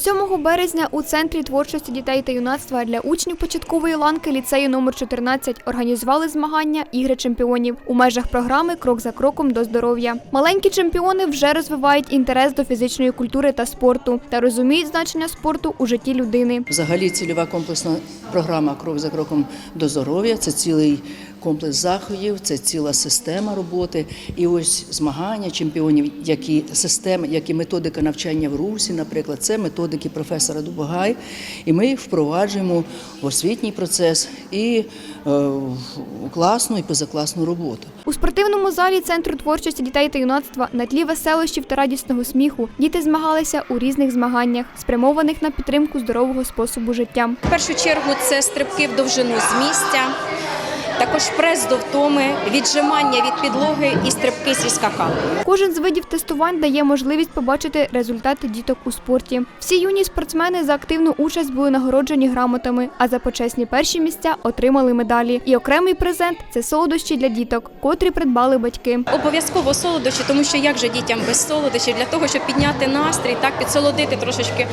7 березня у центрі творчості дітей та юнацтва для учнів початкової ланки ліцею номер 14 організували змагання Ігри чемпіонів у межах програми Крок за кроком до здоров'я. Маленькі чемпіони вже розвивають інтерес до фізичної культури та спорту та розуміють значення спорту у житті людини. Взагалі цільова комплексна програма Крок за кроком до здоров'я це цілий комплекс заходів, це ціла система роботи. І ось змагання чемпіонів, які системи, як і методика навчання в русі, наприклад, це методики професора Дубогай. І ми їх впроваджуємо в освітній процес і е, в класну і позакласну роботу. У спортивному залі Центру творчості дітей та юнацтва на тлі веселощів та радісного сміху діти змагалися у різних змаганнях, спрямованих на підтримку здорового способу життя. В першу чергу це стрибки в довжину з місця, також прес до втоми, віджимання від підлоги і стрибки зі скакалкою. Кожен з видів тестувань дає можливість побачити результати діток у спорті. Всі юні спортсмени за активну участь були нагороджені грамотами, а за почесні перші місця отримали медалі. І окремий презент це солодощі для діток, котрі придбали батьки. Обов'язково солодощі, тому що як же дітям без солодощів для того, щоб підняти настрій, так підсолодити трошечки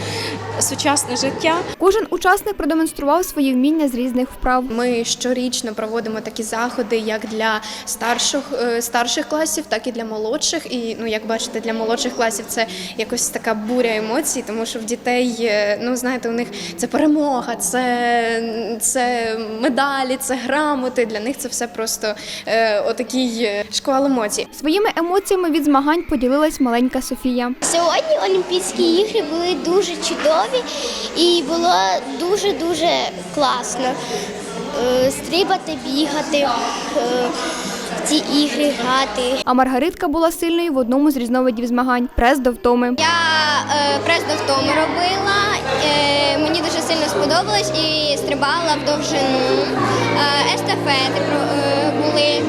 сучасне життя. Кожен учасник продемонстрував свої вміння з різних вправ. Ми щорічно проводимо такі заходи як для старших, е, старших класів, так і для молодших. І ну, як бачите, для молодших класів це якось така буря емоцій, тому що в дітей, е, ну знаєте, у них це перемога, це, це медалі, це грамоти. Для них це все просто е, отакий е, шквал емоцій. Своїми емоціями від змагань поділилась маленька Софія. Сьогодні Олімпійські ігри були дуже чудові і було дуже-дуже класно. Е, Стрибати, бігати, е, в ці ігри грати. А Маргаритка була сильною в одному з різновидів змагань прес до втоми. Я е, прес до втоми робила, е, мені дуже сильно сподобалось і стрибала в довжину. Е, естафети е, були.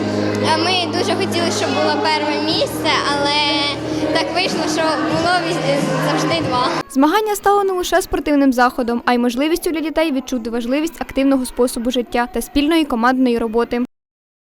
Ми дуже хотіли, щоб було перше місце, але вийшло, що було завжди два. Змагання стало не лише спортивним заходом, а й можливістю для дітей відчути важливість активного способу життя та спільної командної роботи.